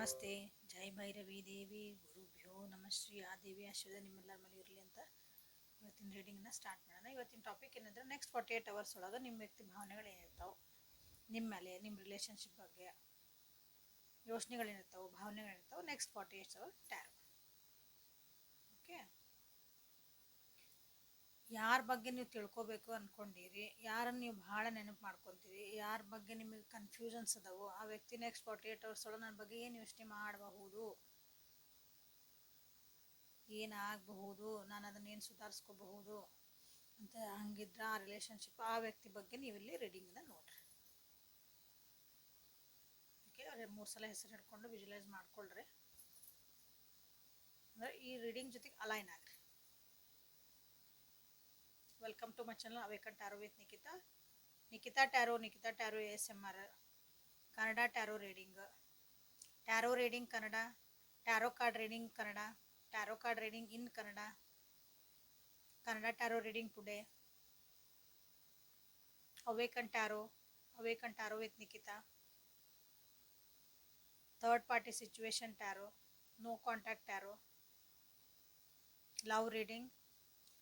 ನಮಸ್ತೆ. ಜೈ ಭೈರವಿ ದೇವಿ. ಗುರುಭ್ಯೋ ನಮಃ ಶ್ರೀ ಆ ದೇವಿ ಆಶೀರ್ವಾದ ನಿಮ್ಮೆಲ್ಲರ ಮೇಲೆ ಇರಲಿ ಅಂತ ಇವತ್ತಿನ ರೀಡಿಂಗ್ನ ಸ್ಟಾರ್ಟ್ ಮಾಡೋಣ. ಇವತ್ತಿನ ಟಾಪಿಕ್ ಏನಂದ್ರೆ ನೆಕ್ಸ್ಟ್ ಫಾರ್ಟಿ ಏಯ್ಟ್ ಅವರ್ಸ್ ಒಳಗೆ ನಿಮ್ಮ ವ್ಯಕ್ತಿ ಭಾವನೆಗಳು ಏನಿರ್ತಾವೆ? ನಿಮ್ಮ ಮೇಲೆ ನಿಮ್ಮ ರಿಲೇಷನ್ಶಿಪ್ ಬಗ್ಗೆ ಯೋಚನೆಗಳೇನಿರ್ತಾವೆ ಭಾವನೆಗಳಿರ್ತಾವೆ next forty eight hour tarot okay ಯಾರ ಬಗ್ಗೆ ನೀವು ತಿಳ್ಕೊಬೇಕು ಅಂದ್ಕೊಂಡಿರಿ ಯಾರನ್ನು ನೀವು ಭಾಳ ನೆನಪು ಮಾಡ್ಕೊತೀರಿ, ಯಾರ ಬಗ್ಗೆ ನಿಮಗೆ ಕನ್ಫ್ಯೂಷನ್ಸ್ ಅದಾವೋ, ಆ ವ್ಯಕ್ತಿ ನೆಕ್ಸ್ಟ್ ಫಾರ್ಟಿ ಏಟ್ ಅವರ್ಸ್ ಒಳಗೆ ನನ್ನ ಬಗ್ಗೆ ಏನು ಯೋಚನೆ ಮಾಡಬಹುದು? ಏನಾಗಬಹುದು? ನಾನು ಅದನ್ನೇನು ಸುಧಾರಿಸ್ಕೋಬಹುದು? ಅಂತ ಹಂಗಿದ್ರೆ ಆ ರಿಲೇಷನ್ಶಿಪ್ ಆ ವ್ಯಕ್ತಿ ಬಗ್ಗೆ ನೀವಿಲ್ಲಿ ರೀಡಿಂಗ್ನ ನೋಡ್ರಿ. ಓಕೆ ಮೂರು ಸಲ ಹೆಸರು ಹಿಡ್ಕೊಂಡು ವಿಜುಲೈಸ್ ಮಾಡ್ಕೊಳ್ರಿ. ಅಂದ್ರೆ ಈ ರೀಡಿಂಗ್ ಜೊತೆಗೆ align agri. Welcome to my channel awaken tarot with Nikita Nikita tarot Nikita tarot S M R Kannada tarot reading tarot reading Kannada tarot card reading Kannada tarot card reading in Kannada Kannada tarot reading today awaken tarot awaken tarot with Nikita third party situation tarot no contact tarot love reading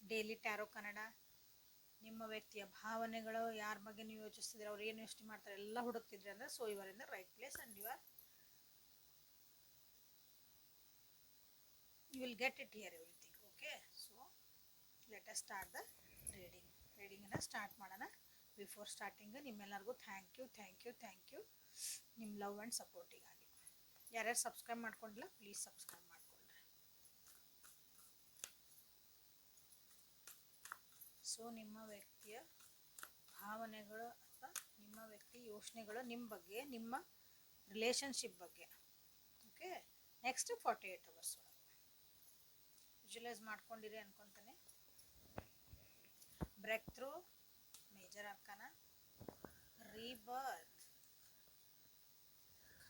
daily tarot Kannada ನಿಮ್ಮ ವ್ಯಕ್ತಿಯ ಭಾವನೆಗಳು ಯಾರ ಬಗ್ಗೆ ನೀವು ಯೋಚಿಸ್ತಿದ್ರೆ ಅವ್ರು ಏನು ಯೋಚನೆ ಮಾಡ್ತಾರೆ, ಎಲ್ಲ ಹುಡುಕ್ತಿದ್ರೆ ಅಂದ್ರೆ so ever in the right place and you are you will get it here everything okay so let us start the reading ರೀಡಿಂಗನ್ನು start ಮಾಡೋಣ. ಬಿಫೋರ್ ಸ್ಟಾರ್ಟಿಂಗ್ ನಿಮ್ಮೆಲ್ಲರಿಗೂ thank you thank you thank you ನಿಮ್ಮ love and ಸಪೋರ್ಟಿಗಾಗಿ ಯಾರ್ಯಾರು subscribe ಮಾಡ್ಕೊಂಡಿಲ್ಲ please subscribe ಮಾಡ್ಕೊಳ್ರಿ so ನಿಮ್ಮ ವ್ಯಕ್ತಿಯ ಭಾವನೆಗಳು ಅಥವಾ ನಿಮ್ಮ ವ್ಯಕ್ತಿ ಯೋಚನೆಗಳು ನಿಮ್ಮ ಬಗ್ಗೆ, ನಿಮ್ಮ ರಿಲೇಷನ್ಶಿಪ್ ಬಗ್ಗೆ. Okay next forty eight hours ಒಳಗೆ. ವಿಜುವಲೈಸ್ ಮಾಡ್ಕೊಂಡಿರಿ ಅನ್ಕೊತಾನೆ. Breakthrough major arcana rebirth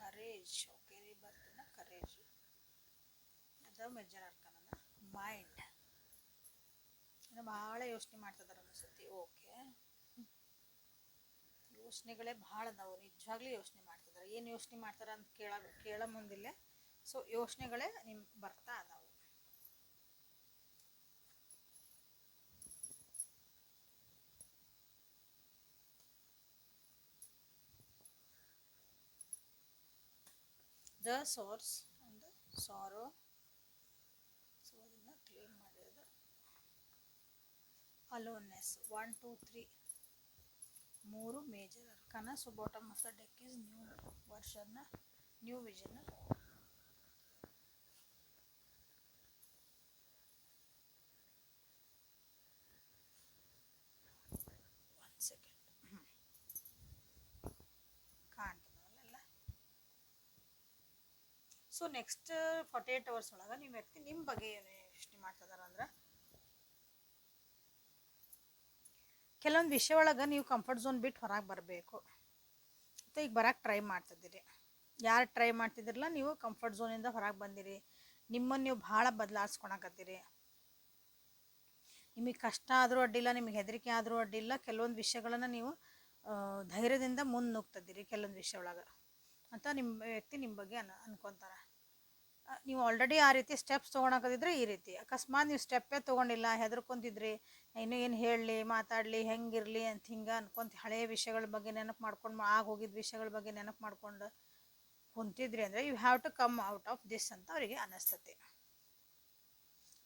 courage okay ರೀಬರ್ತ್ನ courage ಅದು ಮೇಜರ್ ಅರ್ಕಾನ ಮೈಂಡ್ ಇನ್ನು ಭಾಳ ಯೋಚನೆ ಮಾಡ್ತಿದ್ದಾರೆ ಅನಿಸುತ್ತೆ ಓಕೆ. ಯೋಚನೆಗಳೇ ಭಾಳ ಅದಾವೆ. ನಿಜವಾಗ್ಲೂ ಯೋಚನೆ ಮಾಡ್ತಿದ್ದಾರೆ ಏನು ಯೋಚನೆ ಮಾಡ್ತಾರೆ ಅಂತ ಕೇಳ ಕೇಳ ಮುಂದಿಲ್ಲ. ಸೊ ಯೋಚನೆಗಳೇ ನಿಮ್ ಬರ್ತಾ ಅದಾವು. The source and sorrow aloneness one two three ಮೂರು ಮೇಜರ್ ಕನಸು so bottom of the deck is new ವರ್ಷನ್ನ new vision so next forty eight hours ಒಳಗೆ ನಿಮ್ಮ ವ್ಯಕ್ತಿ ನಿಮ್ಮ ಬಗ್ಗೆ ಯೋಚನೆ ಮಾಡ್ತಿದಾರ ಅಂದ್ರೆ ಕೆಲವೊಂದು ವಿಷಯ ಒಳಗೆ ನೀವು ಕಂಫರ್ಟ್ ಝೋನ್ ಬಿಟ್ಟು ಹೊರಗೆ ಬರಬೇಕು. ಮತ್ತು ಈಗ ಬರೋಕ್ಕೆ ಟ್ರೈ ಮಾಡ್ತಿದ್ದೀರಿ. ಯಾರು ಟ್ರೈ ಮಾಡ್ತಿದ್ದಿರಲ್ಲ ನೀವು ಕಂಫರ್ಟ್ ಝೋನಿಂದ ಹೊರಗೆ ಬಂದಿರಿ. ನಿಮ್ಮನ್ನು ನೀವು ಭಾಳ ಬದಲಾಯಿಸ್ಕೊಳಕತ್ತೀರಿ ನಿಮಗೆ ಕಷ್ಟ ಆದರೂ ಅಡ್ಡಿಲ್ಲ, ನಿಮಗೆ ಹೆದರಿಕೆ ಆದರೂ ಅಡ್ಡಿಲ್ಲ, ಕೆಲವೊಂದು ವಿಷಯಗಳನ್ನು ನೀವು ಧೈರ್ಯದಿಂದ ಮುಂದೆ ನುಗ್ತದಿರಿ ಕೆಲವೊಂದು ವಿಷಯ ಒಳಗೆ. ಅಂತ ನಿಮ್ಮ ವ್ಯಕ್ತಿ ನಿಮ್ಮ ಬಗ್ಗೆ ಅನ್, ಅನ್ಕೊತಾರೆ. ನೀವು ಆಲ್ರೆಡಿ ಆ ರೀತಿ ಸ್ಟೆಪ್ಸ್ ತೊಗೊಳಕದಿದ್ರೆ ಈ ರೀತಿ. ಅಕಸ್ಮಾತ್ ನೀವು ಸ್ಟೆಪ್ಪೇ ತೊಗೊಂಡಿಲ್ಲ, ಹೆದರ್ಕೊಂತಿದ್ರಿ, ಇನ್ನೂ ಏನು ಹೇಳಲಿ, ಮಾತಾಡಲಿ, ಹೆಂಗಿರಲಿ ಅಂತ ಹಿಂಗೆ ಅನ್ಕೊಂತ ಹಳೆಯ ವಿಷಯಗಳ ಬಗ್ಗೆ ನೆನಪು ಮಾಡ್ಕೊಂಡು ಆಗ ಹೋಗಿದ್ದ ವಿಷಯಗಳ ಬಗ್ಗೆ ನೆನಪು ಮಾಡ್ಕೊಂಡು ಕುಂತಿದ್ರಿ ಅಂದರೆ you have to come out of this ಅಂತ ಅವರಿಗೆ ಅನಿಸ್ತತಿ.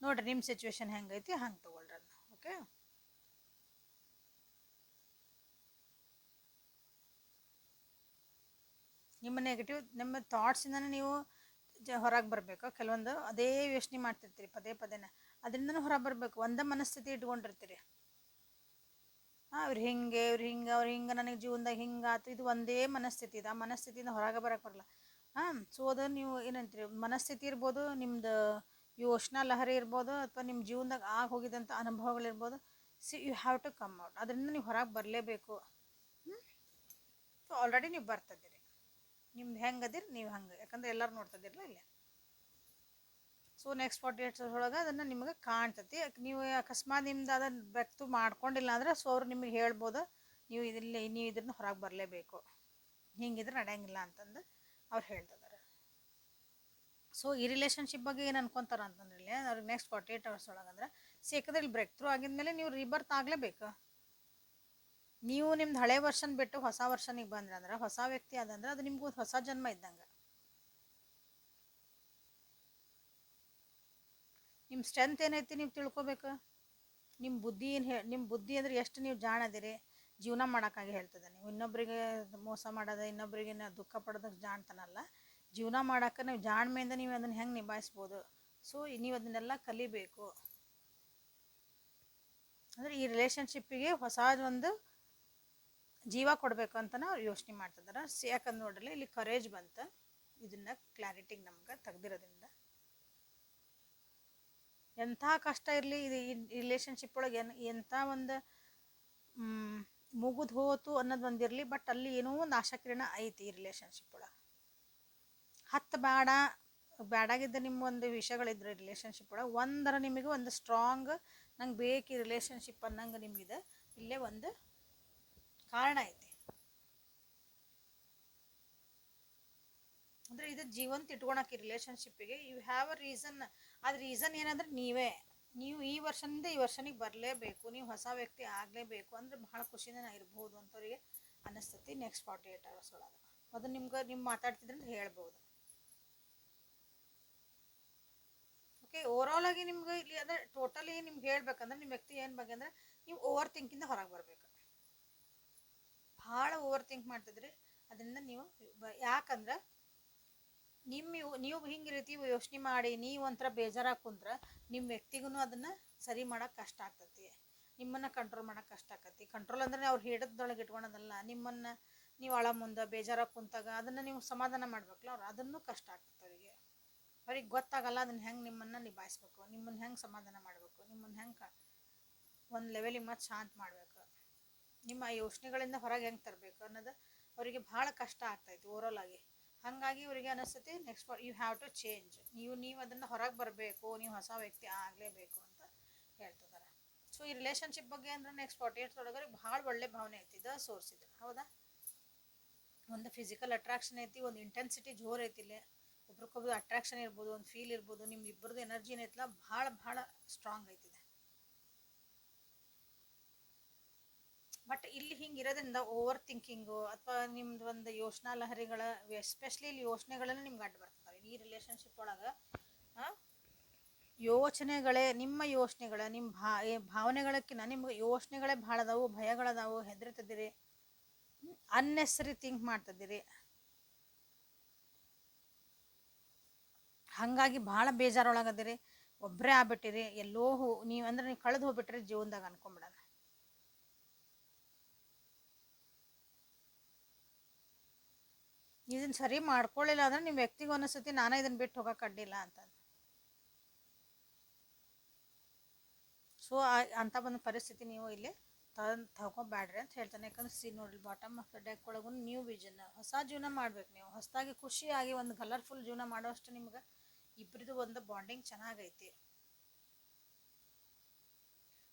ನೋಡ್ರಿ ನಿಮ್ಮ ಸಿಚುವೇಶನ್ ಹೆಂಗೈತಿ, ಹಂಗೆ ತೊಗೊಳ್ರಿ ಓಕೆ ನಿಮ್ಮ ನೆಗೆಟಿವ್ ನಿಮ್ಮ ಥಾಟ್ಸಿಂದನೇ ನೀವು ಜ ಹೊರಗೆ ಬರಬೇಕು. ಕೆಲವೊಂದು ಅದೇ ಯೋಚನೆ ಮಾಡ್ತಿರ್ತೀರಿ ಪದೇ ಪದೇನ. ಅದರಿಂದನೂ ಹೊರಗೆ ಬರಬೇಕು. ಒಂದೇ ಮನಸ್ಥಿತಿ ಇಟ್ಕೊಂಡಿರ್ತೀರಿ. ಹಾಂ ಅವ್ರು ಹಿಂಗೆ ಇವ್ರು ಹಿಂಗೆ, ಅವ್ರು ಹಿಂಗೆ, ನನಗೆ ಜೀವನದಾಗ ಹಿಂಗೆ ಆಯ್ತು ಇದು ಒಂದೇ ಮನಸ್ಥಿತಿ ಇದು. ಆ ಮನಸ್ಥಿತಿಯಿಂದ ಹೊರಗೆ ಬರೋಕೆ ಬರಲ್ಲ. ಹಾಂ, ಸೊ ಅದು ನೀವು ಏನಂತೀರಿ? ಮನಸ್ಥಿತಿ ಇರ್ಬೋದು ನಿಮ್ಮದು ಯೋಚನಾ ಲಹರಿ ಇರ್ಬೋದು, ಅಥವಾ ನಿಮ್ಮ ಜೀವನದಾಗ ಆಗ ಹೋಗಿದಂಥ ಅನುಭವಗಳಿರ್ಬೋದು see, you have to come out. ಅದರಿಂದ ನೀವು ಹೊರಗೆ ಬರಲೇಬೇಕು. ಹ್ಞೂ ಸೊ, ಆಲ್ರೆಡಿ ನೀವು ಬರ್ತಿದ್ದೀರಿ ನಿಮ್ದು ಹೆಂಗೆ ಅದಿರಿ, ನೀವು ಹಂಗೆ. ಯಾಕಂದ್ರೆ ಎಲ್ಲರೂ ನೋಡ್ತದಿರಲ್ಲ ಇಲ್ಲೇ. ಸೊ ನೆಕ್ಸ್ಟ್ ಫಾರ್ಟಿ ಏಟ್ಸ್ ಒಳಗೆ ಅದನ್ನು ನಿಮಗೆ ಕಾಣ್ತತಿ. ನೀವು ಅಕಸ್ಮಾತ್ ನಿಮ್ದು ಅದನ್ನು ವ್ಯಕ್ತು ಮಾಡ್ಕೊಂಡಿಲ್ಲ ಅಂದ್ರೆ ಸೊ ಅವ್ರು ನಿಮಗೆ ಹೇಳ್ಬೋದು, ನೀವು ಇದಿಲ್ಲ, ನೀವು ಇದನ್ನ ಹೊರಗೆ ಬರಲೇಬೇಕು. ಹಿಂಗಿದ್ರೆ ನಡೆಯಂಗಿಲ್ಲ ಅಂತಂದು ಅವ್ರು ಹೇಳ್ತಿದ್ದಾರೆ ಸೊ ಈ ರಿಲೇಷನ್ಶಿಪ್ ಬಗ್ಗೆ ಏನು ಅನ್ಕೊಂತಾರ ಅಂತಂದ್ರೆ ಅವ್ರಿಗೆ ನೆಕ್ಸ್ಟ್ ಫಾರ್ಟಿ ಏಟ್ ಅವರ್ಸ್ ಒಳಗಂದ್ರೆ ಸಿಕ್ಕದ್ರಲ್ಲಿ ಬ್ರೇಕ್ ಥ್ರೂ ಆಗಿದ್ಮೇಲೆ ನೀವು ರೀಬರ್ತ್ ಆಗಲೇಬೇಕು. ನೀವು ನಿಮ್ದು ಹಳೆ ವರ್ಷನ್ ಬಿಟ್ಟು ಹೊಸ ವರ್ಷನಿಗೆ ಬಂದ್ರೆ ಅಂದ್ರೆ ಹೊಸ ವ್ಯಕ್ತಿ ಅದಂದ್ರೆ ಅದು ನಿಮ್ಗೂ ಹೊಸ ಜನ್ಮ ಇದ್ದಂಗೆ. ನಿಮ್ಮ ಸ್ಟ್ರೆಂತ್ ಏನೈತಿ ನೀವು ತಿಳ್ಕೊಬೇಕು? ನಿಮ್ಮ ಬುದ್ಧಿ ಏನು ಹೇ ನಿಮ್ಮ ಬುದ್ಧಿ ಅಂದ್ರೆ ಎಷ್ಟು ನೀವು ಜಾಣದಿರಿ? ಜೀವನ ಮಾಡೋಕ್ಕಾಗಿ ಹೇಳ್ತದೆ ನೀವು. ಇನ್ನೊಬ್ಬರಿಗೆ ಮೋಸ ಮಾಡೋದು ಇನ್ನೊಬ್ಬರಿಗೆ ದುಃಖ ಪಡೋದಕ್ಕೆ ಜಾಣ್ತಾನಲ್ಲ. ಜೀವನ ಮಾಡೋಕೆ ನೀವು ಜಾಣ್ಮೆಯಿಂದ ನೀವು ಅದನ್ನು ಹೆಂಗೆ ನಿಭಾಯಿಸ್ಬೋದು? ಸೊ ನೀವು ಅದನ್ನೆಲ್ಲ ಕಲಿಬೇಕು. ಅಂದರೆ ಈ ರಿಲೇಷನ್ಶಿಪ್ಪಿಗೆ ಹೊಸ ಒಂದು ಜೀವ ಕೊಡಬೇಕು ಅವ್ರು ಯೋಚನೆ ಮಾಡ್ತಿದ್ದಾರೆ ಯಾಕಂದ್ರೆ ನೋಡ್ರಲ್ಲ, ಇಲ್ಲಿ ಕರೇಜ್ ಬಂತು. ಇದನ್ನ ಕ್ಲಾರಿಟಿಗೆ ನಮ್ಗೆ ತೆಗ್ದಿರೋದ್ರಿಂದ. ಎಂಥ ಕಷ್ಟ ಇರಲಿ, ಇದು ಈ ರಿಲೇಷನ್ಶಿಪ್ ಒಳಗೆ ಏನು ಎಂಥ ಒಂದು ಮುಗಿದು ಹೋತು ಅನ್ನೋದು ಒಂದಿರಲಿ ಬಟ್ ಅಲ್ಲಿ ಏನೋ ಒಂದು ಆಶಾಕಿರಣ ಐತಿ ಈ ರಿಲೇಷನ್ಶಿಪ್ ಒಳಗೆ. ಹತ್ತು ಬೇಡ, ಬ್ಯಾಡಾಗಿದ್ದ ನಿಮ್ಮ ಒಂದು ವಿಷಯಗಳಿದ್ರೆ ರಿಲೇಷನ್ಶಿಪ್ ಒಳಗೆ, ಒಂದರ ನಿಮಗೆ ಒಂದು ಸ್ಟ್ರಾಂಗ್ ನಂಗೆ ಬೇಕು ಈ ರಿಲೇಷನ್ಶಿಪ್ ಅನ್ನಂಗೆ ನಿಮಗಿದೆ, ಇಲ್ಲೇ ಒಂದು ಕಾರಣ ಐತಿ. ಅಂದ್ರೆ ಇದು ಜೀವಂತ ಇಟ್ಕೊಳಕ್ಕೆ ರಿಲೇಶನ್ಶಿಪ್ಪಿಗೆ ಯು ಹ್ಯಾವ್ ಅ ರೀಸನ್ ಅದ್ ರೀಸನ್ ಏನಂದ್ರೆ ನೀವೇ. ನೀವು ಈ ವರ್ಷದಿಂದ ಈ ವರ್ಷನಿಗೆ ಬರಲೇಬೇಕು, ನೀವು ಹೊಸ ವ್ಯಕ್ತಿ ಆಗಲೇಬೇಕು ಅಂದ್ರೆ ಬಹಳ ಖುಷಿಯಿಂದ ನಾ ಇರ್ಬೋದು ಅಂತವ್ರಿಗೆ ಅನ್ನಿಸ್ತತಿ ನೆಕ್ಸ್ಟ್ ಫಾರ್ಟಿ ಏಟ್ ಅವರ್ಸ್ ಒಳಗೆ. ಅದು ನಿಮ್ಗೆ ನೀವು ಮಾತಾಡ್ತಿದ್ರೆ ಹೇಳ್ಬೋದು. ಓಕೆ ಓವರಾಲ್ ಆಗಿ ನಿಮ್ಗೆ ಇಲ್ಲಿ ಅಂದ್ರೆ ಟೋಟಲಿ ನಿಮ್ಗೆ ಹೇಳ್ಬೇಕಂದ್ರೆ ನಿಮ್ಮ ವ್ಯಕ್ತಿ ಏನು ಬಗ್ಗೆ ಅಂದ್ರೆ, ನೀವು ಓವರ್ ಥಿಂಕಿಂದ ಹೊರಗೆ ಬರಬೇಕು. ಭಾಳ ಓವರ್ ಥಿಂಕ್ ಮಾಡ್ತಿದ್ರಿ. ಅದರಿಂದ ನೀವು ಯಾಕಂದ್ರೆ ನಿಮ್ಮ ನೀವು ಹಿಂಗೆ ರೀತಿ ಯೋಚನೆ ಮಾಡಿ, ನೀವು ಒಂಥರ ಬೇಜಾರಾಗಿ ಕುಂದ್ರೆ ನಿಮ್ಮ ವ್ಯಕ್ತಿಗೂ ಅದನ್ನ ಸರಿ ಮಾಡಕ್ಕೆ ಕಷ್ಟ ಆಗ್ತೈತಿ. ನಿಮ್ಮನ್ನ ಕಂಟ್ರೋಲ್ ಮಾಡೋಕೆ ಕಷ್ಟ ಆಕತಿ ಕಂಟ್ರೋಲ್ ಅಂದ್ರೆ ಅವ್ರು ಹಿಡಿದೊಳಗೆ ಇಟ್ಕೊಳೋದಲ್ಲ ನಿಮ್ಮನ್ನ ನೀವು ಅಳ ಮುಂದೆ ಬೇಜಾರಾಗಿ ಕುಂತಾಗ ಅದನ್ನ ನೀವು ಸಮಾಧಾನ ಮಾಡ್ಬೇಕಲ್ಲ ಅವ್ರು, ಅದನ್ನು ಕಷ್ಟ ಆಗ್ತದೆ ಅವರಿಗೆ. ಅವ್ರಿಗೆ ಗೊತ್ತಾಗಲ್ಲ ಅದನ್ನ ಹೆಂಗೆ ನಿಮ್ಮನ್ನ ನಿಭಾಯಿಸ್ಬೇಕು ನಿಮ್ಮನ್ನ ಹೆಂಗೆ ಸಮಾಧಾನ ಮಾಡಬೇಕು ನಿಮ್ಮನ್ನ ಹೆಂಗೆ ಒಂದು ಲೆವೆಲಿಗೆ ಮತ್ತೆ ಶಾಂತ ಮಾಡಬೇಕು. ನಿಮ್ಮ ಯೋಚನೆಗಳಿಂದ ಹೊರಗೆ ಹೆಂಗೆ ತರಬೇಕು ಅನ್ನೋದು ಅವರಿಗೆ ಭಾಳ ಕಷ್ಟ ಆಗ್ತೈತಿ ಓವರಾಲ್ ಆಗಿ. ಹಾಗಾಗಿ ಇವರಿಗೆ ಅನಿಸ್ತೈತಿ next you have to change ನೀವು ನೀವು ಅದನ್ನು ಹೊರಗೆ ಬರಬೇಕು, ನೀವು ಹೊಸ ವ್ಯಕ್ತಿ ಆಗಲೇಬೇಕು ಅಂತ ಹೇಳ್ತಿದ್ದಾರೆ ಸೊ ಈ ರಿಲೇಷನ್ಶಿಪ್ ಬಗ್ಗೆ ಅಂದ್ರೆ ನೆಕ್ಸ್ಟ್ ಫಾರ್ಟಿ ಏಟ್ಸ್ ಒಳಗಡೆ ಭಾಳ ಒಳ್ಳೆ ಭಾವನೆ ಐತಿ ದ ಸೋರ್ಸ್ ಇದು. ಹೌದಾ? ಒಂದು ಫಿಸಿಕಲ್ ಅಟ್ರಾಕ್ಷನ್ ಐತಿ, ಒಂದು ಇಂಟೆನ್ಸಿಟಿ ಜೋರ್ ಐತಿ ಇಲ್ಲಿ. ಒಬ್ರಿಗೊಬ್ರು ಅಟ್ರಾಕ್ಷನ್ ಇರ್ಬೋದು, ಒಂದು ಫೀಲ್ ಇರ್ಬೋದು ನಿಮ್ಗೆ ಇಬ್ಬರದ್ದು ಎನರ್ಜಿ ಏನೈತಲ್ಲ ಭಾಳ ಭಾಳ ಸ್ಟ್ರಾಂಗ್ ಐತಿದೆ ಬಟ್ ಇಲ್ಲಿ ಹಿಂಗೆ ಇರೋದ್ರಿಂದ ಓವರ್ ಥಿಂಕಿಂಗು ಅಥವಾ ನಿಮ್ದು ಒಂದು ಯೋಚನಾ ಲಹರಿಗಳ ಎಸ್ಪೆಷಲಿ ಇಲ್ಲಿ ಯೋಚನೆಗಳನ್ನ ನಿಮ್ಗೆ ಅಡ್ಡ ಬರ್ತವೆ. ಈ ರಿಲೇಷನ್ಶಿಪ್ ಒಳಗೆ ಯೋಚನೆಗಳೇ ನಿಮ್ಮ ಯೋಚನೆಗಳ ನಿಮ್ಮ ಭಾ ಭಾವನೆಗಳಕ್ಕಿಂತ ನಿಮ್ಗೆ ಯೋಚನೆಗಳೇ ಭಾಳ ಅದಾವು ಭಯಗಳದಾವು, ಹೆದರ್ತಿದ್ದೀರಿ ಅನ್ನೆಸರಿ ಥಿಂಕ್ ಮಾಡ್ತಿದ್ದೀರಿ. ಹಾಗಾಗಿ ಭಾಳ ಬೇಜಾರೊಳಗದಿರಿ ಒಬ್ಬರೇ ಆಗ್ಬಿಟ್ಟಿರಿ, ಎಲ್ಲೋ ಹೋ, ನೀವು ಅಂದ್ರೆ ನೀವು ಕಳೆದು ಹೋಗ್ಬಿಟ್ರಿ ಜೀವನದಾಗ ಅನ್ಕೊಂಬಿಡೋಣ ಇದನ್ನ ಸರಿ ಮಾಡ್ಕೊಳ್ಳಿಲ್ಲ ಅಂದ್ರೆ ನಿಮ್ಮ ವ್ಯಕ್ತಿಗೆ ಅನಿಸ್ತತಿ ನಾನೇ ಇದನ್ನ ಬಿಟ್ಟು ಹೋಗೋಕೆ ಅಡ್ಡಿಲ್ಲ ಅಂತ ಸೊ ಅಂತ ಒಂದು ಪರಿಸ್ಥಿತಿ ನೀವು ಇಲ್ಲಿ ತಂದು ತಗೊಬ್ಯಾಡ್ರಿ ಅಂತ ಹೇಳ್ತಾನೆ. ಯಾಕಂದ್ರೆ ಸಿ ನೋಡಿ ಬಾಟಮ್ ಆಫ್ ದ ಡೆಕ್ ಒಳಗೂ ನ್ಯೂ ವಿಜನ್ ಹೊಸ ಜೀವನ ಮಾಡ್ಬೇಕು ನೀವು. ಹೊಸದಾಗಿ ಖುಷಿಯಾಗಿ ಒಂದು ಕಲರ್ಫುಲ್ ಜೀವನ ಮಾಡೋಷ್ಟು ನಿಮ್ಗೆ ಇಬ್ಬರದು ಒಂದು ಬಾಂಡಿಂಗ್ ಚೆನ್ನಾಗೈತಿ.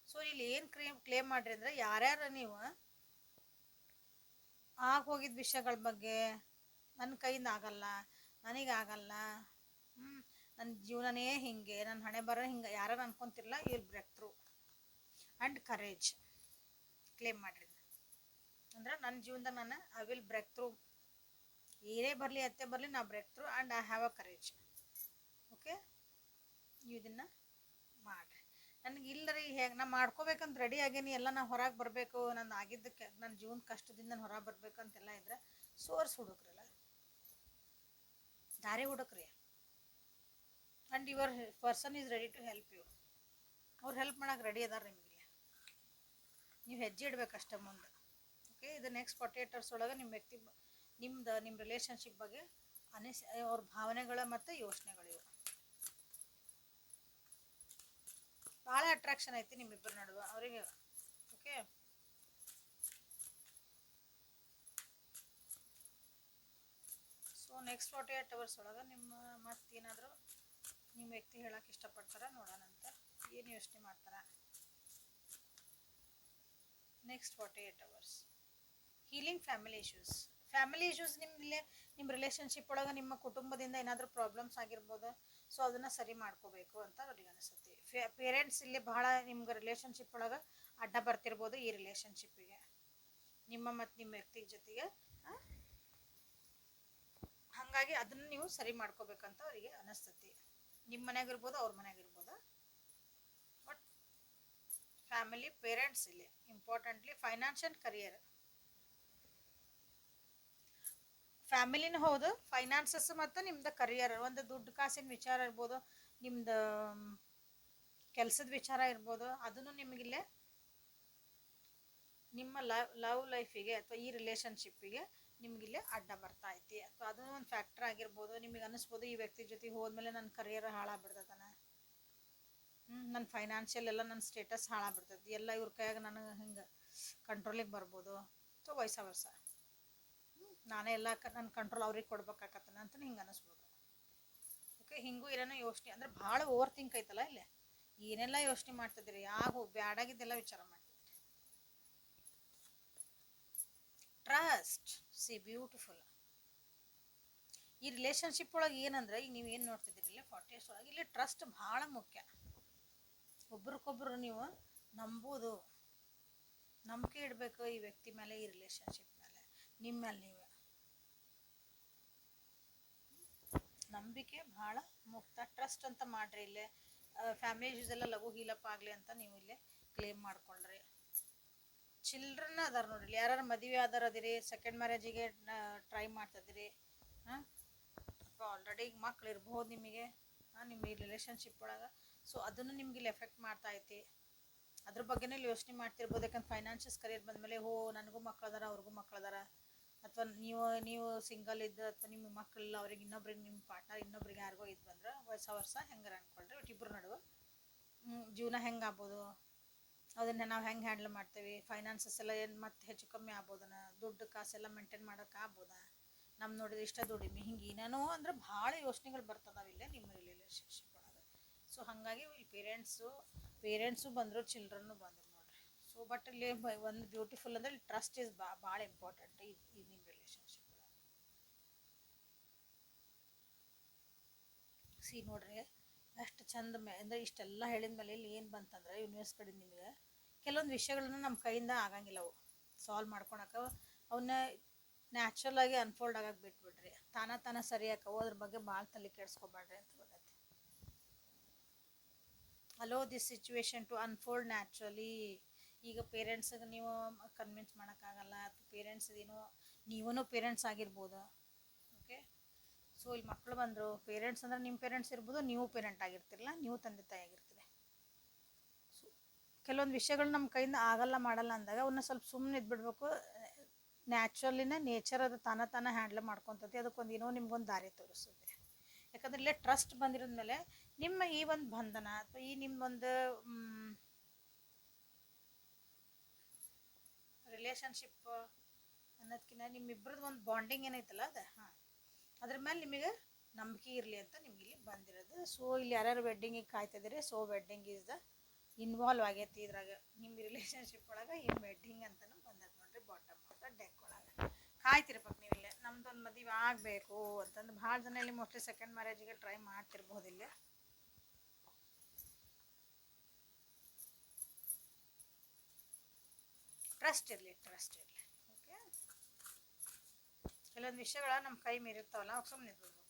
ಸೊ ಇಲ್ಲಿ ಏನು ಕ್ಲೇಮ್ ಕ್ಲೇಮ್ ಮಾಡ್ರಿ ಅಂದ್ರೆ ಯಾರ್ಯಾರು ನೀವು ಆಗೋಗಿದ್ದ ವಿಷಯಗಳ ಬಗ್ಗೆ ನನ್ನ ಕೈಯಿಂದ ಆಗಲ್ಲ ನನಗಾಗಲ್ಲ. ಹ್ಞೂ ನನ್ನ ಜೀವನನೇ ಹಿಂಗೆ ನನ್ನ ಹಣೆ ಬರೋ ಹಿಂಗೆ ಯಾರು ಅನ್ಕೊಂತಿರಲ್ಲ ಇಲ್ breakthrough and courage claim ಮಾಡಿರಿ. ಅಂದ್ರೆ ನನ್ನ ಜೀವನದಾಗ ನಾನು ಐ ವಿಲ್ ಬ್ರೇಕ್ ಥ್ರೂ ಏನೇ ಬರಲಿ, ಅತ್ತೆ ಬರಲಿ, ನಾ breakthrough and I have a courage okay ನೀವು ಇದನ್ನು ಮಾಡಿರಿ. ನನಗೆ ಇಲ್ಲರಿ ಹೇಗೆ, ನಾ ಮಾಡ್ಕೋಬೇಕಂತ ರೆಡಿ ಆಗೇನಿ, ಎಲ್ಲ ನಾ ಹೊರಗೆ ಬರಬೇಕು ನಾನು ಆಗಿದ್ದಕ್ಕೆ ನನ್ನ ಜೀವನ ಕಷ್ಟದಿಂದ ನಾನು ಹೊರಗೆ ಬರಬೇಕು ಅಂತೆಲ್ಲ ಇದ್ರೆ, ಸೋರ್ಸ್ ಹುಡುಕ್ರಲ್ಲ ದಾರಿ ಹುಡುಕ್ರಿ. And your person is ready to help you ಅವ್ರು ಹೆಲ್ಪ್ ಮಾಡೋಕೆ ರೆಡಿ ಅದಾರ ನಿಮಗೆ ನೀವು ಹೆಜ್ಜೆ ಇಡ್ಬೇಕಷ್ಟೇ ಮುಂದೆ. ಓಕೆ ಇದು ನೆಕ್ಸ್ಟ್ ಫಾರ್ಟಿ ಏಟ್ ಅವರ್ಸ್ ಒಳಗೆ ನಿಮ್ಮ ವ್ಯಕ್ತಿ ನಿಮ್ದು ನಿಮ್ಮ ರಿಲೇಷನ್ಶಿಪ್ ಬಗ್ಗೆ ಅನಿಸ್, ಅವ್ರ ಭಾವನೆಗಳು ಮತ್ತು ಯೋಚನೆಗಳು ಇವು. ಭಾಳ ಅಟ್ರಾಕ್ಷನ್ ಐತಿ ನಿಮ್ಮಿಬ್ಬರ ನಡುವೆ. ಅವರಿಗೆ okay next forty eight hours ಒಳಗೆ ನಿಮ್ಮ ಮತ್ತೇನಾದರೂ ನಿಮ್ಮ ವ್ಯಕ್ತಿ ಹೇಳಕ್ಕೆ ಇಷ್ಟಪಡ್ತಾರೆ ನೋಡೋಣ ಅಂತ. ಏನು ಯೋಚನೆ ಮಾಡ್ತಾರೆ? Next forty eight hours healing family issues family issues ನಿಮ್ಮಲ್ಲಿ ನಿಮ್ಮ ರಿಲೇಷನ್ಶಿಪ್ ಒಳಗೆ ನಿಮ್ಮ ಕುಟುಂಬದಿಂದ ಏನಾದರೂ ಪ್ರಾಬ್ಲಮ್ಸ್ ಆಗಿರ್ಬೋದು ಸೊ ಅದನ್ನು ಸರಿ ಮಾಡ್ಕೋಬೇಕು ಅಂತ ಅವ್ರಿಗೆ ಅನಿಸುತ್ತೆ. ಪೇರೆಂಟ್ಸ್ ಇಲ್ಲಿ ಬಹಳ ನಿಮ್ಗೆ ರಿಲೇಷನ್ಶಿಪ್ ಒಳಗೆ ಅಡ್ಡ ಬರ್ತಿರ್ಬೋದು ಈ ರಿಲೇಷನ್ಶಿಪ್ಪಿಗೆ ನಿಮ್ಮ ಮತ್ತು ನಿಮ್ಮ ವ್ಯಕ್ತಿ ಜೊತೆಗೆ? ಹಾಗಾಗಿ ಅದನ್ನ ನೀವು ಸರಿ ಮಾಡ್ಕೋಬೇಕಂತ ಅವರಿಗೆ ಅನಿಸ್ತತಿ. ನಿಮ್ಮ ಮನ್ಯಾಗ ಇರ್ಬೋದು, ಅವ್ರ ಮನ್ಯಾಗ ಇರ್ಬೋದು? ಬಟ್ ಫ್ಯಾಮಿಲಿ ಪೇರೆಂಟ್ಸ್ ಇಲ್ಲಿ ಇಂಪಾರ್ಟೆಂಟ್ಲಿ ಫೈನಾನ್ಸ್ ಕರಿಯರ್ ಫ್ಯಾಮಿಲಿನ ಹೌದು ಫೈನಾನ್ಸಸ್ ಮತ್ತು ನಿಮ್ದು ಕರಿಯರ್ ಒಂದು ದುಡ್ಡು ಕಾಸಿನ ವಿಚಾರ ಇರ್ಬೋದು, ನಿಮ್ದು ಕೆಲಸದ ವಿಚಾರ ಇರ್ಬೋದು, ಅದನ್ನು ನಿಮಗಿಲ್ಲೇ ನಿಮ್ಮ ಲವ್ ಲವ್ ಲೈಫಿಗೆ ಅಥವಾ ಈ ರಿಲೇಷನ್ಶಿಪ್ಪಿಗೆ ನಿಮಗಿಲ್ಲೇ ಅಡ್ಡ ಬರ್ತಾ ಐತಿ. ಅಥವಾ ಅದು ಒಂದು ಫ್ಯಾಕ್ಟರ್ ಆಗಿರ್ಬೋದು. ನಿಮಗೆ ಅನ್ನಿಸ್ಬೋದು ಈ ವ್ಯಕ್ತಿ ಜೊತೆ ಹೋದ್ಮೇಲೆ ನನ್ನ ಕರಿಯರ್ ಹಾಳಾಗ್ಬಿಡ್ತದನ ಹ್ಞೂ ನನ್ನ ಫೈನಾನ್ಷಿಯಲ್ ಎಲ್ಲ ನನ್ನ ಸ್ಟೇಟಸ್ ಹಾಳಾಗ್ಬಿಡ್ತೈತಿ. ಎಲ್ಲ ಇವ್ರ ಕೈಯಾಗ ನನಗೆ ಹಿಂಗೆ ಕಂಟ್ರೋಲಿಗೆ ಬರ್ಬೋದು. ಅಥವಾ ವಯಸ್ಸ ವರ್ಷ ನಾನೇ ಎಲ್ಲ ನನ್ನ ಕಂಟ್ರೋಲ್ ಅವ್ರಿಗೆ ಕೊಡ್ಬೇಕಾಗತ್ತನ ಅಂತ ಹಿಂಗೆ ಅನ್ನಿಸ್ಬೋದು ಓಕೆ ಹಿಂಗೂ ಏನೇನೋ ಯೋಚನೆ. ಅಂದ್ರೆ ಭಾಳ ಓವರ್ ಥಿಂಕ್ ಐತಲ್ಲ ಇಲ್ಲಿ. ಏನೆಲ್ಲ ಯೋಚನೆ ಮಾಡ್ತಿದ್ದೀರಿ? ಯಾವ ಬ್ಯಾಡಾಗಿದ್ದೆಲ್ಲ ವಿಚಾರ ಮಾಡ್ತಿದ್ದೀರಿ ಟ್ರಸ್ಟ್ ಸಿ ಬ್ಯೂಟಿಫುಲ್ ಈ ರಿಲೇಷನ್ಶಿಪ್ ಒಳಗೆ ಏನಂದ್ರೆ, ಈಗ ನೀವು ಏನು ನೋಡ್ತಿದ್ದೀರಿ ಫಾರ್ಟಿ ಇಯರ್ಸ್ ಒಳಗೆ, ಇಲ್ಲಿ ಟ್ರಸ್ಟ್ ಭಾಳ ಮುಖ್ಯ. ಒಬ್ರಿಗೊಬ್ರು ನೀವು ನಂಬೋದು. ನಂಬಿಕೆ ಇಡಬೇಕು ಈ ವ್ಯಕ್ತಿ ಮೇಲೆ, ಈ ರಿಲೇಷನ್ಶಿಪ್ ಮೇಲೆ. ನಿಮ್ಮ ಮೇಲೆ ನೀವು. ನಂಬಿಕೆ ಭಾಳ ಮುಕ್ತ. ಟ್ರಸ್ಟ್ ಅಂತ ಮಾಡ್ರಿ ಇಲ್ಲೇ. ಫ್ಯಾಮಿಲಿ ಎಲ್ಲ ಲಘು ಹೀಲಪ್ ಆಗಲಿ ಅಂತ ನೀವು ಇಲ್ಲೇ ಕ್ಲೇಮ್ ಮಾಡ್ಕೊಳ್ರಿ. ಚಿಲ್ಡ್ರನ್ ಅದಾರ ನೋಡ್ರಿ. ಯಾರು ಮದುವೆ ಆದಾರ ಅದಿರಿ ಸೆಕೆಂಡ್ ಮ್ಯಾರೇಜಿಗೆ ಟ್ರೈ ಮಾಡ್ತಿದ್ದೀರಿ ಹಾಂ? ಅಥವಾ ಆಲ್ರೆಡಿ ಈಗ ಮಕ್ಳು ಇರ್ಬೋದು ನಿಮಗೆ. ಹಾಂ, ನಿಮ್ಮ ಈ ರಿಲೇಷನ್ಶಿಪ್ ಒಳಗೆ. ಸೊ ಅದನ್ನು ನಿಮ್ಗೆ ಇಲ್ಲಿ ಎಫೆಕ್ಟ್ ಮಾಡ್ತಾ ಐತಿ. ಅದ್ರ ಬಗ್ಗೆನೇ ಯೋಚನೆ ಮಾಡ್ತಿರ್ಬೋದು. ಯಾಕಂದ್ರೆ ಫೈನಾನ್ಷಿಯಸ್ ಕರಿಯರ್ ಬಂದಮೇಲೆ, ಹೋ, ನನಗೂ ಮಕ್ಳು ಅದಾರ, ಅವ್ರಿಗೂ ಮಕ್ಳು ಅದಾರ. ಅಥವಾ ನೀವು ನೀವು ಸಿಂಗಲ್ ಇದ್ದ, ಅಥವಾ ನಿಮ್ಮ ಮಕ್ಕಳಿಲ್ಲ ಅವ್ರಿಗೆ ಇನ್ನೊಬ್ರಿಗೆ, ನಿಮ್ಮ ಪಾರ್ಟ್ನರ್ ಇನ್ನೊಬ್ರಿಗೆ ಯಾರಿಗೋ ಇದು ಬಂದ್ರೆ ವರ್ಷ ವರ್ಷ ಹೆಂಗಾರ ಅನ್ಕೊಳ್ರಿ. ಒಟ್ಟು ಇಬ್ರು ನಡುವೆ ಜೀವನ ಹೆಂಗೆ ಆಗ್ಬೋದು ಅದನ್ನು ನಾವು ಹೆಂಗೆ ಹ್ಯಾಂಡಲ್ ಮಾಡ್ತೀವಿ? ಫೈನಾನ್ಸಸ್ ಎಲ್ಲ ಏನು ಮತ್ತೆ ಹೆಚ್ಚು ಕಮ್ಮಿ ಆಗ್ಬೋದನ? ದುಡ್ಡು ಕಾಸೆಲ್ಲ ಮೇಂಟೈನ್ ಮಾಡೋಕೆ ಆಗ್ಬೋದ? ನಮ್ಮ ನೋಡಿದ್ರೆ ಇಷ್ಟ ದುಡಿಮೆ. ಹಿಂಗೆ ಏನೇನೋ ಅಂದ್ರೆ ಭಾಳ ಯೋಚನೆಗಳು ಬರ್ತದಾವ ಇಲ್ಲೇ ನಿಮ್ಮ ರಿಲೇಷನ್ಶಿಪ್ ಒಳಗೆ ಸೊ ಹಾಗಾಗಿ ಇಲ್ಲಿ ಪೇರೆಂಟ್ಸು ಪೇರೆಂಟ್ಸು ಬಂದರು ಚಿಲ್ಡ್ರನ್ನು ಬಂದರು ನೋಡ್ರಿ. ಸೊ ಬಟ್ ಇಲ್ಲಿ ಒಂದು ಬ್ಯೂಟಿಫುಲ್ ಅಂದ್ರೆ ಇಲ್ಲಿ ಟ್ರಸ್ಟ್ ಇಸ್ ಬಾ, ಭಾಳ ಇಂಪಾರ್ಟೆಂಟ್ ಈ ನಿಮ್ಮ ರಿಲೇಷನ್ಶಿಪ್ ಸಿ ನೋಡ್ರಿ, ಎಷ್ಟು ಚಂದ ಮೇ, ಅಂದ್ರೆ ಇಷ್ಟೆಲ್ಲ ಹೇಳಿದ ಮೇಲೆ ಇಲ್ಲಿ ಏನು ಬಂತಂದ್ರೆ ಯೂನಿವರ್ಸ್ ಕಡೆ ನಿಮಗೆ ಕೆಲವೊಂದು ವಿಷಯಗಳನ್ನ ನಮ್ಮ ಕೈಯಿಂದ ಆಗಂಗಿಲ್ಲ ಅವು. ಸಾಲ್ವ್ ಮಾಡ್ಕೊಳಕ ಅವನ್ನ ನ್ಯಾಚುರಲ್ ಆಗಿ ಅನ್ಫೋಲ್ಡ್ ಆಗಕ್ಕೆ ಬಿಟ್ಬಿಡ್ರಿ. ತಾನ ತಾನ ಸರಿ ಆಕವು. ಅದ್ರ ಬಗ್ಗೆ ಭಾಳ ತಲೆ ಕೆಡ್ಸ್ಕೊಬೇಡ್ರಿ ಅಂತ ಬಂದೈತಿ allow this situation to unfold naturally ಈಗ ಪೇರೆಂಟ್ಸಿಗೆ ನೀವು ಕನ್ವಿನ್ಸ್ ಮಾಡೋಕ್ಕಾಗಲ್ಲ ಅಥವಾ ಪೇರೆಂಟ್ಸ್ ಏನೋ ನೀವೂ ಪೇರೆಂಟ್ಸ್ ಆಗಿರ್ಬೋದು? ಓಕೆ ಸೊ ಇಲ್ಲಿ ಮಕ್ಕಳು ಬಂದರು. ಪೇರೆಂಟ್ಸ್ ಅಂದ್ರೆ ನಿಮ್ಮ ಪೇರೆಂಟ್ಸ್ ಇರ್ಬೋದು, ನೀವು ಪೇರೆಂಟ್ ಆಗಿರ್ತಿರಲ್ಲ ನೀವು ತಂದೆ ತಾಯಿ ಆಗಿರ್ತೀರಿ ಕೆಲವೊಂದು ವಿಷಯಗಳು ನಮ್ಮ ಕೈಯಿಂದ ಆಗಲ್ಲ ಮಾಡಲ್ಲ ಅಂದಾಗ ಅವನ್ನ ಸ್ವಲ್ಪ ಸುಮ್ಮನೆ ಇದ್ಬಿಡ್ಬೇಕು. ನ್ಯಾಚುರಲಿನ ನೇಚರ್ ಅದು ತಾನ ತಾನ ಹ್ಯಾಂಡಲ್ ಮಾಡ್ಕೊತತಿ. ಅದಕ್ಕೊಂದು ಏನೋ ನಿಮ್ಗೊಂದು ದಾರಿ ತೋರಿಸುತ್ತೆ. ಯಾಕಂದ್ರೆ ಇಲ್ಲೇ ಟ್ರಸ್ಟ್ ಬಂದಿರೋದ ಮೇಲೆ ನಿಮ್ಮ ಈ ಒಂದು ಬಂಧನ ಅಥವಾ ಈ ನಿಮ್ಮೊಂದು ರಿಲೇಷನ್ಶಿಪ್ ಅನ್ನೋದಕ್ಕಿಂತ ನಿಮ್ಮಿಬ್ಬರದ್ದು ಒಂದು ಬಾಂಡಿಂಗ್ ಏನೈತಲ್ಲ ಅದು? ಹಾಂ. ಅದ್ರ ಮೇಲೆ ನಿಮಗೆ ನಂಬಿಕೆ ಇರಲಿ ಅಂತ ನಿಮ್ಗೆ ಇಲ್ಲಿ ಬಂದಿರೋದು. ಸೊ ಇಲ್ಲಿ ಯಾರ್ಯಾರು ವೆಡ್ಡಿಂಗಿಗೆ ಕಾಯ್ತಿದ್ದೀರಿ so wedding is the involve ಆಗೈತಿ ಇದ್ರಾಗ. ನಿಮ್ಮ ರಿಲೇಷನ್ಶಿಪ್ ಒಳಗೆ ಈ ವೆಡ್ಡಿಂಗ್ ಅಂತಲೂ ಬಂದದ ನೋಡ್ರಿ ಬಾಟಮ್ ಅಂತ ಡೆಕ್ ಒಳಗೆ. ಕಾಯ್ತಿರ್ಬೇಕು ನೀವು ಇಲ್ಲೇ. ನಮ್ದೊಂದು ಮದುವೆ ಆಗಬೇಕು ಅಂತಂದು ಭಾಳ ಜನ ಇಲ್ಲಿ ಮೋಸ್ಟ್ಲಿ ಸೆಕೆಂಡ್ ಮ್ಯಾರೇಜಿಗೆ ಟ್ರೈ ಮಾಡ್ತಿರ್ಬೋದು ಇಲ್ಲಿ. ಟ್ರಸ್ಟ್ ಇರಲಿ ಟ್ರಸ್ಟ್ ಇರಲಿ. ಓಕೆ ಕೆಲವೊಂದು ವಿಷಯಗಳ ನಮ್ಮ ಕೈ ಮೀರಿರ್ತಾವಲ್ಲ, ಅವಾಗ ಸುಮ್ಮನೆ ಬಿಡ್ಬೇಕು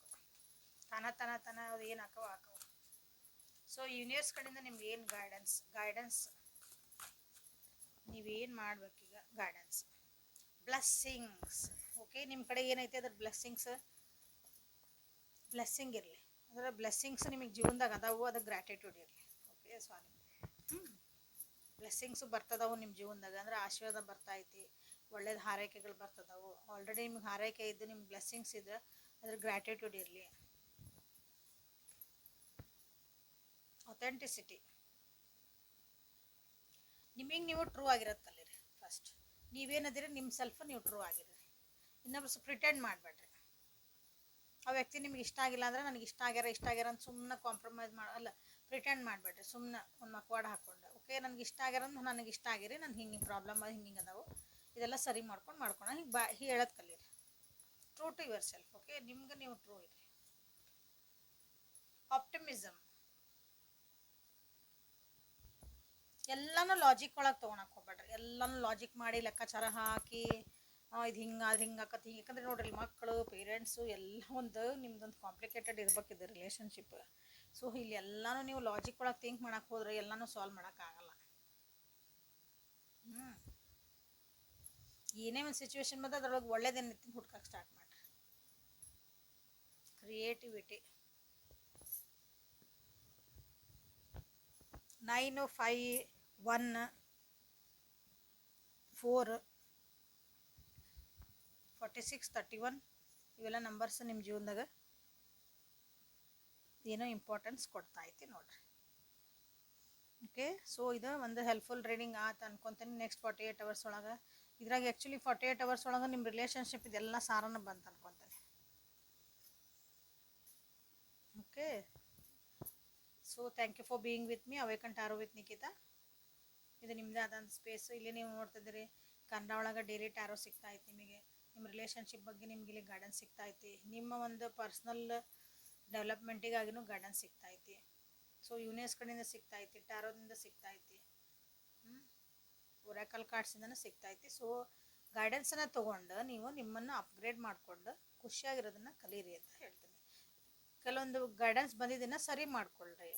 ತಾನ, ತನ ತನ, ಅದು ಏನು ಹಾಕವ ಹಾಕವ ಸೊ ಯೂನಿಯರ್ಸ್ ಕಡೆಯಿಂದ ನಿಮ್ಗೆ ಏನು ಗೈಡೆನ್ಸ್ ಗೈಡೆನ್ಸ್ ನೀವೇನು ಈಗ? ಗೈಡೆನ್ಸ್ ಬ್ಲೆಸ್ಸಿಂಗ್ಸ್ ಓಕೆ ನಿಮ್ಮ ಕಡೆ ಏನೈತೆ ಅದ್ರ ಬ್ಲೆಸ್ಸಿಂಗ್ಸ್ ಬ್ಲೆಸ್ಸಿಂಗ್ ಇರಲಿ. ಅದರ ಬ್ಲೆಸ್ಸಿಂಗ್ಸ್ ನಿಮಗೆ ಜೀವನದಾಗ ಅದಾವು ಅದು ಗ್ರ್ಯಾಟಿಟ್ಯೂಡ್ ಇರಲಿ. ಓಕೆ ಸಾರಿ ಬ್ಲೆಸ್ಸಿಂಗ್ಸು ಬರ್ತದವು ನಿಮ್ಮ ಜೀವನದಾಗ. ಅಂದ್ರೆ ಆಶೀರ್ವಾದ ಬರ್ತೈತಿ ಒಳ್ಳೇದು ಹಾರೈಕೆಗಳು ಬರ್ತದವು. ಆಲ್ರೆಡಿ ನಿಮ್ಗೆ ಹಾರೈಕೆ ಇದ್ದು ನಿಮ್ಮ ಬ್ಲೆಸ್ಸಿಂಗ್ಸ್ ಇದ್ರೆ ಅದ್ರ ಗ್ರ್ಯಾಟಿಟ್ಯೂಡ್ ಇರಲಿ. ಅಥೆಂಟಿಸಿಟಿ ನಿಮಗೆ ನೀವು ಟ್ರೂ ಆಗಿರೋದು ಕಲೀರಿ ಫಸ್ಟ್ ನೀವೇನದಿರಿ ನಿಮ್ಮ ಸೆಲ್ಫ್ ನೀವು ಟ್ರೂ ಆಗಿರಿ. ಇನ್ನೊಬ್ರು ಪ್ರಿಟೆಂಡ್ ಮಾಡಬೇಡ್ರಿ. ಆ ವ್ಯಕ್ತಿ ನಿಮ್ಗೆ ಇಷ್ಟ ಆಗಿಲ್ಲ ಅಂದ್ರೆ ನನಗೆ ಇಷ್ಟ ಆಗ್ಯಾರ ಇಷ್ಟ ಆಗ್ಯಾರ ಅಂತ ಸುಮ್ಮನೆ ಕಾಂಪ್ರಮೈಸ್ ಮಾಡ, ಅಲ್ಲ ಪ್ರಿಟೆಂಡ್ ಮಾಡಬೇಡ್ರಿ. ಸುಮ್ಮನೆ ಒಂದು ಮಕ್ವಾಡ ಹಾಕ್ಕೊಂಡು ಓಕೆ ನನಗೆ ಇಷ್ಟ ಆಗ್ಯಾರ ಅಂದ್ರೆ ನನಗೆ ಇಷ್ಟ ಆಗಿರಿ ನಾನು ಹಿಂಗೆ ಪ್ರಾಬ್ಲಮ್ ಹಿಂಗೆ ಹಿಂಗೆ ಅದಾವು. ಇದೆಲ್ಲ ಸರಿ ಮಾಡ್ಕೊಂಡು ಮಾಡ್ಕೊಂಡು ಹಿಂಗೆ ಬಾ ಹೇಳೋದು ಕಲೀರಿ. True to yourself okay ನಿಮ್ಗೆ ನೀವು ಟ್ರೂ ಇರಿ. ಆಪ್ಟಿಮಿಸಮ್ ಎಲ್ಲಾನು ಲಾಜಿಕ್ ಒಳಗೆ ತೊಗೊಳಕ್ ಹೋಗ್ಬೇಡ್ರಿ. ಎಲ್ಲಾನು ಲಾಜಿಕ್ ಮಾಡಿ ಲೆಕ್ಕಾಚಾರ ಹಾಕಿ ಇದು ಹಿಂಗಾದ್ರೆ ಹಿಂಗೆ ಆಕತಿ ಹಿಂಗೆ ಯಾಕಂದ್ರೆ ನೋಡ್ರಿ ಮಕ್ಕಳು ಪೇರೆಂಟ್ಸು ಎಲ್ಲ ಒಂದು ನಿಮ್ದೊಂದು ಕಾಂಪ್ಲಿಕೇಟೆಡ್ ಇರ್ಬೇಕಿದೆ ರಿಲೇಷನ್ಶಿಪ್ ಸೊ ಇಲ್ಲಿ ಎಲ್ಲಾನು ನೀವು ಲಾಜಿಕ್ ಒಳಗೆ ಥಿಂಕ್ ಮಾಡೋಕೆ ಹೋದ್ರೆ ಎಲ್ಲಾನು ಸಾಲ್ವ್ ಮಾಡೋಕ್ಕಾಗಲ್ಲ ಹ್ಞೂ ಏನೇ ಒಂದು ಸಿಚುವೇಶನ್ ಬಂದ್ರೆ ಅದ್ರೊಳಗೆ ಒಳ್ಳೇದೇನು ಹುಡ್ಕಕ್ಕೆ ಸ್ಟಾರ್ಟ್ ಮಾಡ್ರಿ. Creativity nine five one, four, forty six thirty one, ಇವೆಲ್ಲ ನಂಬರ್ಸ್ ನಿಮ್ಮ ಜೀವನದಾಗ ಏನೋ ಇಂಪಾರ್ಟೆನ್ಸ್ ಕೊಡ್ತಾ ಐತಿ ನೋಡ್ರಿ. ಓಕೆ ಸೊ ಇದು ಒಂದು ಹೆಲ್ಪ್ಫುಲ್ ರೀಡಿಂಗ್ ಆತು ಅನ್ಕೊತೀನಿ ನೆಕ್ಸ್ಟ್ ಫಾರ್ಟಿ ಏಯ್ಟ್ ಅವರ್ಸ್ ಒಳಗೆ. ಇದ್ರಾಗ ಆ್ಯಕ್ಚುಲಿ ಫಾರ್ಟಿ ಏಯ್ಟ್ ಅವರ್ಸ್ ಒಳಗೆ ನಿಮ್ಮ ರಿಲೇಷನ್ಶಿಪ್ ಇದೆಲ್ಲ ಸಾರನ ಬಂತು ಅನ್ಕೊತೀನಿ. Okay so thank you for being with me awaken arrow with Nikhita ಇದು ನಿಮ್ಮದೇ ಆದಂಥ ಸ್ಪೇಸ್ ಇಲ್ಲಿ ನೀವು ನೋಡ್ತಿದ್ದೀರಿ ಕನ್ನಡ ಒಳಗೆ ಡೈಲಿ ಟ್ಯಾರೋ ಸಿಗ್ತಾ ಐತಿ ನಿಮಗೆ. ನಿಮ್ಮ ರಿಲೇಷನ್ಶಿಪ್ ಬಗ್ಗೆ ನಿಮ್ಗೆ ಇಲ್ಲಿ ಗೈಡೆನ್ಸ್ ಐತಿ. ನಿಮ್ಮ ಒಂದು ಪರ್ಸ್ನಲ್ ಡೆವಲಪ್ಮೆಂಟಿಗಾಗಿನೂ ಗೈಡೆನ್ಸ್ ಐತಿ. ಸೊ ಯುನೆಸ್ ಕಡೆಯಿಂದ ಸಿಗ್ತಾ ಐತಿ ಟ್ಯಾರೋದಿಂದ ಸಿಗ್ತಾ ಐತಿ. ಒರಾಕಲ್ ಕಾರ್ಡ್ಸಿಂದನೂ ಸಿಗ್ತಾ ಐತಿ. ಸೊ ಗೈಡೆನ್ಸನ್ನು ತೊಗೊಂಡು ನೀವು ನಿಮ್ಮನ್ನು ಅಪ್ಗ್ರೇಡ್ ಮಾಡಿಕೊಂಡು ಖುಷಿಯಾಗಿರೋದನ್ನು ಕಲೀರಿ ಅಂತ ಹೇಳ್ತೀನಿ. ಕೆಲವೊಂದು ಗೈಡೆನ್ಸ್ ಬಂದಿದ್ದನ್ನು ಸರಿ ಮಾಡ್ಕೊಳ್ರಿ.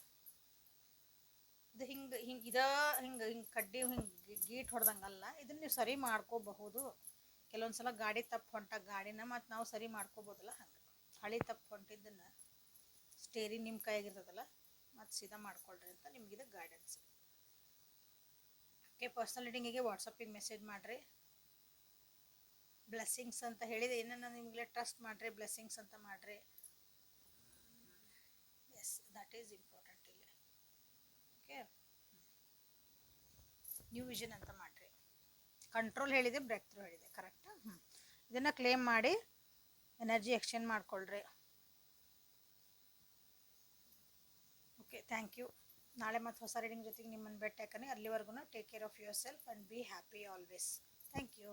ಇದು ಹಿಂಗೆ ಹಿಂಗೆ ಇದ, ಹಿಂಗೆ ಹಿಂಗೆ ಕಡ್ಡಿ, ಹಿಂಗೆ ಗೀಟ್ ಹೊಡೆದಂಗಲ್ಲ ಇದನ್ನ ನೀವು ಸರಿ ಮಾಡ್ಕೋಬಹುದು. ಕೆಲವೊಂದು ಸಲ ಗಾಡಿ ತಪ್ಪು ಹೊಂಟ ಗಾಡಿನ ಮತ್ತು ನಾವು ಸರಿ ಮಾಡ್ಕೋಬೋದಲ್ಲ ಹಂಗೆ. ಹಳಿ ತಪ್ಪು ಹೊಂಟಿದ್ದನ್ನು ಸ್ಟೇರಿ ನಿಮ್ಮ ಕೈಯಾಗಿರ್ತದಲ್ಲ ಮತ್ತು ಸೀದಾ ಮಾಡ್ಕೊಳ್ರಿ ಅಂತ ನಿಮಗಿದು ಗೈಡೆನ್ಸ್ ಓಕೆ ಪರ್ಸ್ನಲ್ ರೀಡಿಂಗಿಗೆ ವಾಟ್ಸಪ್ಪಿಗೆ ಮೆಸೇಜ್ ಮಾಡಿರಿ. ಬ್ಲೆಸ್ಸಿಂಗ್ಸ್ ಅಂತ ಹೇಳಿದೆ, ಏನನ್ನ ನಿಮಗೆ ಟ್ರಸ್ಟ್ ಮಾಡಿರಿ ಬ್ಲೆಸ್ಸಿಂಗ್ಸ್ ಅಂತ ಮಾಡಿರಿ. ಎಸ್ ದಟ್ ಈಸ್ ಇಂಪಾರ್ಟೆಂಟ್ ಇಲ್ಲಿ ಓಕೆ ನ್ಯೂ ವಿಷನ್ ಅಂತ ಮಾಡಿರಿ. ಕಂಟ್ರೋಲ್ ಹೇಳಿದೆ ಬ್ರೇಕ್ ಥ್ರೂ ಹೇಳಿದೆ ಕರೆಕ್ಟ್ ಹ್ಞೂ ಇದನ್ನು ಕ್ಲೇಮ್ ಮಾಡಿ ಎನರ್ಜಿ ಎಕ್ಸ್ಚೇಂಜ್ ಮಾಡ್ಕೊಳ್ರಿ. ಓಕೆ ಥ್ಯಾಂಕ್ ಯು ನಾಳೆ ಮತ್ತು ಹೊಸ ರೀಡಿಂಗ್ ಜೊತೆಗೆ ನಿಮ್ಮನ್ನು ಬೆಟ್ಟ ಹಾಕನೆ ಅಲ್ಲಿವರೆಗೂ take care of yourself and be happy always thank you